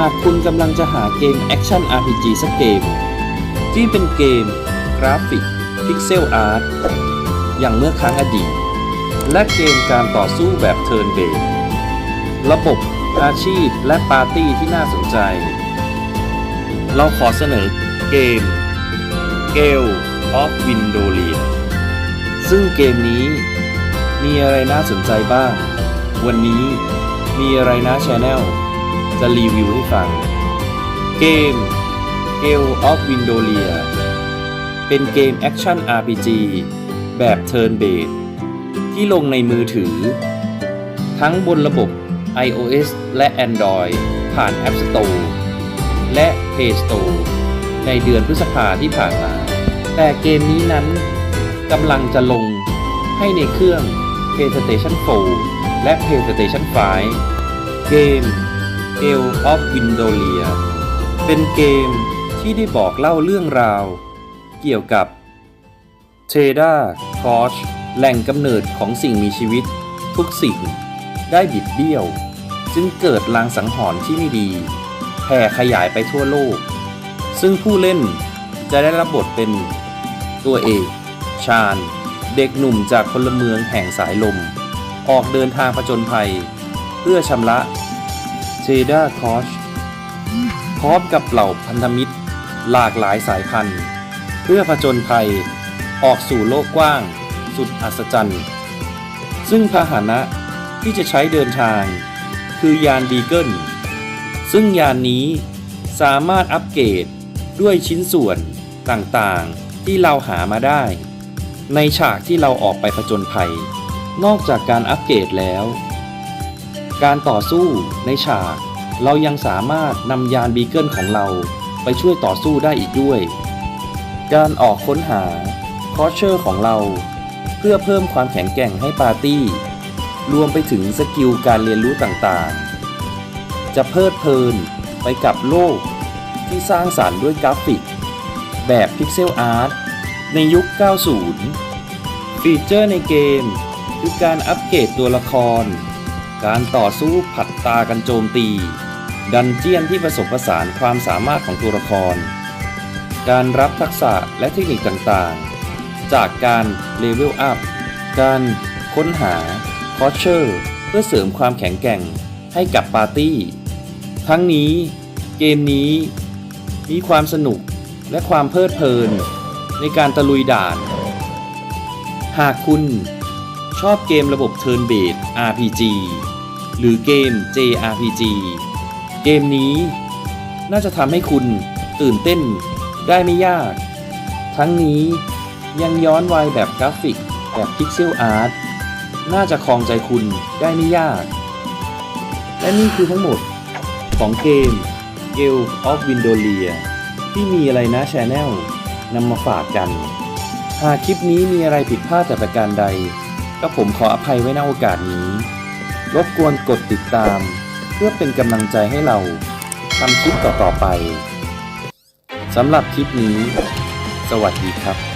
หากคุณกำลังจะหาเกมแอคชั่น RPG สักเกม ที่เป็นเกม กราฟิก พิกเซลอาร์ตอย่างเมื่อครั้งอดีต และเกมการต่อสู้แบบเทิร์นเบสระบบอาชีพและปาร์ตี้ที่น่าสนใจ เราขอเสนอเกม Gale of Windolia ซึ่งเกมนี้มีอะไรน่าสนใจบ้าง วันนี้มีอะไรนะช n แนล จะรีวิวให้ฟัง เกม Gale of Windolia เป็นเกมแอคชั่น RPG แบบ Turn Based ที่ลงในมือถือ ทั้งบนระบบ iOS และ Android ผ่าน App Store และ Play Store ในเดือนพฤษภาที่ผ่านมา แต่เกมนี้นั้นกำลังจะลงให้ในเครื่อง PlayStation 4 และ PlayStation 5 เกม Gale of Windolia เป็นเกมที่ได้บอกเล่าเรื่องราว เกี่ยวกับเทดาคอชแหล่งกำเนิดของสิ่งมีชีวิต ทุกสิ่งได้บิดเบี้ยว จึงเกิดลางสังหรณ์ที่ไม่ดีแผ่ขยายไปทั่วโลก ซึ่งผู้เล่นจะได้รับบทเป็นตัวเอกชาญ เด็กหนุ่มจากพลเมืองแห่งสายลม ออกเดินทางผจญภัย เพื่อชำระ เทดาคอชพร้อมกับเหล่าพันธมิตร หลากหลายสายพันธุ์ เพื่อผจญภัย ออกสู่โลกกว้าง สุดอัศจรรย์ ซึ่งพาหนะที่จะใช้เดินทาง คือยานบีเกิล ซึ่งยานนี้สามารถอัปเกรดด้วยชิ้นส่วนต่างๆที่เราหามาได้ ในฉากที่เราออกไปผจญภัย นอกจากการอัปเกรดแล้ว การต่อสู้ในฉาก เรายังสามารถนำยานบีเกิลของเราไปช่วยต่อสู้ได้อีกด้วย การออกค้นหาคอเชอร์ของเรา เพื่อเพิ่มความแข็งแกร่งให้ปาร์ตี้ รวมไปถึงสกิลการเรียนรู้ต่างๆ จะเพลิดเพลินไปกับโลกที่สร้างสารรค์ด้วยกราฟิก แบบพิกเซลอาร์ตในยุค 90 ฟีเจอร์ในเกม คือการอัปเกรดตัวละคร การต่อสู้ผัดตากันโจมตี ดันเจียนที่ผสมผสานความสามารถของตัวละคร การรับทักษะและเทคนิคต่างๆ จากการเลเวลอัพ การค้นหาคอเชอร์เพื่อเสริมความแข็งแกร่งให้กับปาร์ตี้ ทั้งนี้เกมนี้มีความสนุกและความเพลิดเพลินในการตะลุยด่าน หากคุณ ชอบเกมระบบ Turn Based RPG หรือเกม JRPG เกมนี้น่าจะทำให้คุณตื่นเต้นได้ไม่ยาก ทั้งนี้ยังย้อนวัยแบบกราฟิกแบบพิกเซลอาร์ตน่าจะคลองใจคุณได้ไม่ยาก และนี่คือทั้งหมดของเกม Gale of Windolia ที่มีอะไรนะ Channel นำมาฝากกัน หากคลิปนี้มีอะไรผิดพลาดแต่ประการใด ก็ผมขออภัยไว้ในโอกาสนี้ รบกวนกดติดตาม เพื่อเป็นกำลังใจให้เราทำคลิปต่อๆไปสำหรับคลิปนี้ สวัสดีครับ